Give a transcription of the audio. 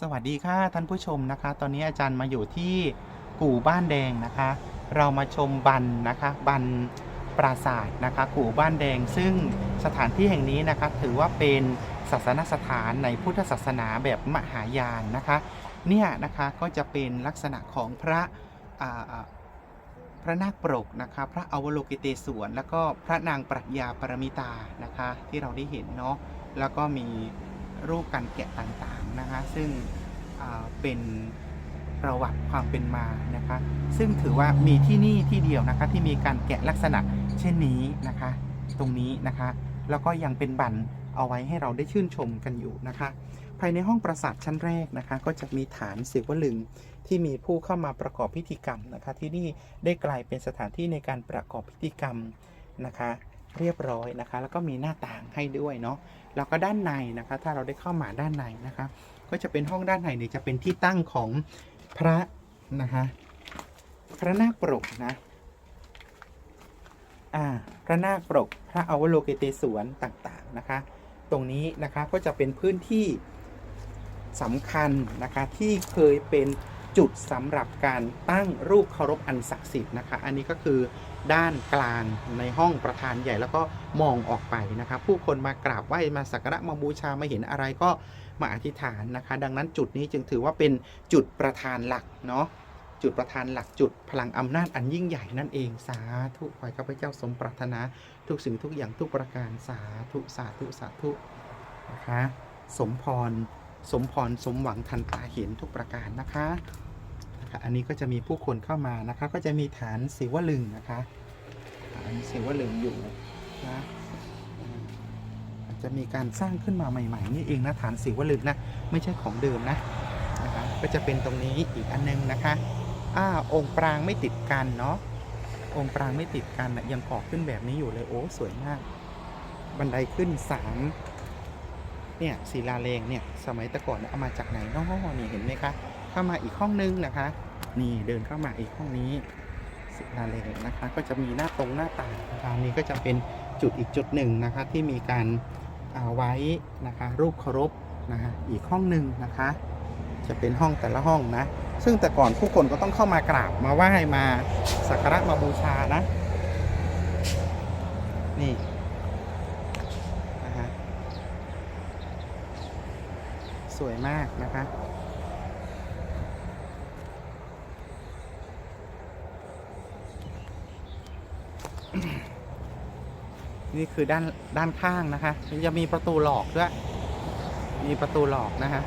สวัสดีค่ะท่านผู้ชมนะคะ ตอนนี้อาจารย์มาอยู่ที่กู่บ้านแดงนะคะ เรามาชมบันนะคะ บันปราสาทนะคะ กู่บ้านแดง ซึ่งสถานที่แห่งนี้นะคะ ถือว่าเป็นศาสนสถานในพุทธศาสนาแบบมหายานนะคะ เนี่ยนะคะก็จะเป็นลักษณะของพระพระนาคปรกนะคะ พระอวโลกิเตศวรแล้วก็พระนางปรัชญาปรมิตานะคะ ที่เราได้เห็นเนาะแล้วก็มีรูปการแกะต่าง นะคะซึ่งเป็นประวัติความเป็นมานะคะซึ่งถือว่ามีที่นี่ที่เดียวนะคะที่มีการแกะลักษณะเช่นนี้นะคะ ตรงนี้นะคะแล้วก็ยังเป็นบันเอาไว้ให้เราได้ชื่นชมกันอยู่นะคะ ภายในห้องปราสาทชั้นแรกนะคะ ก็จะมีฐานศิวลึงที่มีผู้เข้ามาประกอบพิธีกรรมนะคะ ที่นี่ได้กลายเป็นสถานที่ในการประกอบพิธีกรรมนะคะ เรียบร้อยนะคะ แล้วก็มีหน้าต่างให้ด้วยเนาะแล้วก็ด้านในนะคะ ถ้าเราได้เข้ามาด้านในนะคะ ก็จะเป็นห้องด้านในเนี่ยจะเป็นที่ตั้งของพระนะคะพระนาคปรกนะอ่าพระนาคปรกพระอวโลกิเตศวรต่างๆนะคะ ตรงนี้นะคะก็จะเป็นพื้นที่สำคัญนะคะที่เคยเป็น จุดสำหรับการตั้งรูปเคารพอันศักดิ์สิทธิ์นะคะ อันนี้ก็คือด้านกลางในห้องประธานใหญ่แล้วก็มองออกไปนะคะผู้คนมากราบไหว้มาสักการะมาบูชามาเห็นอะไรก็มาอธิษฐานนะคะ ดังนั้นจุดนี้จึงถือว่าเป็นจุดประธานหลักเนาะจุดประธานหลักจุดพลังอำนาจอันยิ่งใหญ่นั่นเองสาธุขอให้ข้าพเจ้าสมปรารถนาทุกสิ่งทุกอย่างทุกประการสาธุสาธุสาธุนะคะ สมพร สมพรสมหวังทันตาเห็นทุกประการนะคะนะคะ อันนี้ก็จะมีผู้คนเข้ามานะคะ ก็จะมีฐานศิวลึงนะคะฐานศิวลึงอยู่นะจะมีการสร้างขึ้นมาใหม่ ๆ นี่เองนะฐานศิวลึงนะไม่ใช่ของเดิมนะนะคะก็จะเป็นตรงนี้อีกอันนึงนะคะอ่าองค์ปรางไม่ติดกันเนาะองค์ปรางไม่ติดกันนะยังก่อขึ้นแบบนี้อยู่เลยโอ้สวยมาก บันไดขึ้นสาม เนี่ยศิลาแรงเนี่ยสมัยต่ก่อนเอามาจากไหนนาะนี่เห็นไหมคะเข้ามาอีกห้องนึงนะคะ นี่เดินเข้ามาอีกห้องนี้ศิลาแรงนะคะ ก็จะมีหน้าตรงหน้าต่างนะคะนนี้ก็จะเป็นจุดอีกจุดหนึ่งนะคะที่มีการเอาไว้นะคะรูปเคารพนะคะอีกห้องหนึ่งนะคะ จะเป็นห้องแต่ละห้องนะ ซึ่งแต่ก่อนผู้คนก็ต้องเข้ามากราบมาไหว้มาสักการะมาบูชานะ นี่นะฮะ สวยมากนะคะ นี่คือด้านด้านข้างนะคะ จะมีประตูหลอกด้วย มีประตูหลอกนะคะ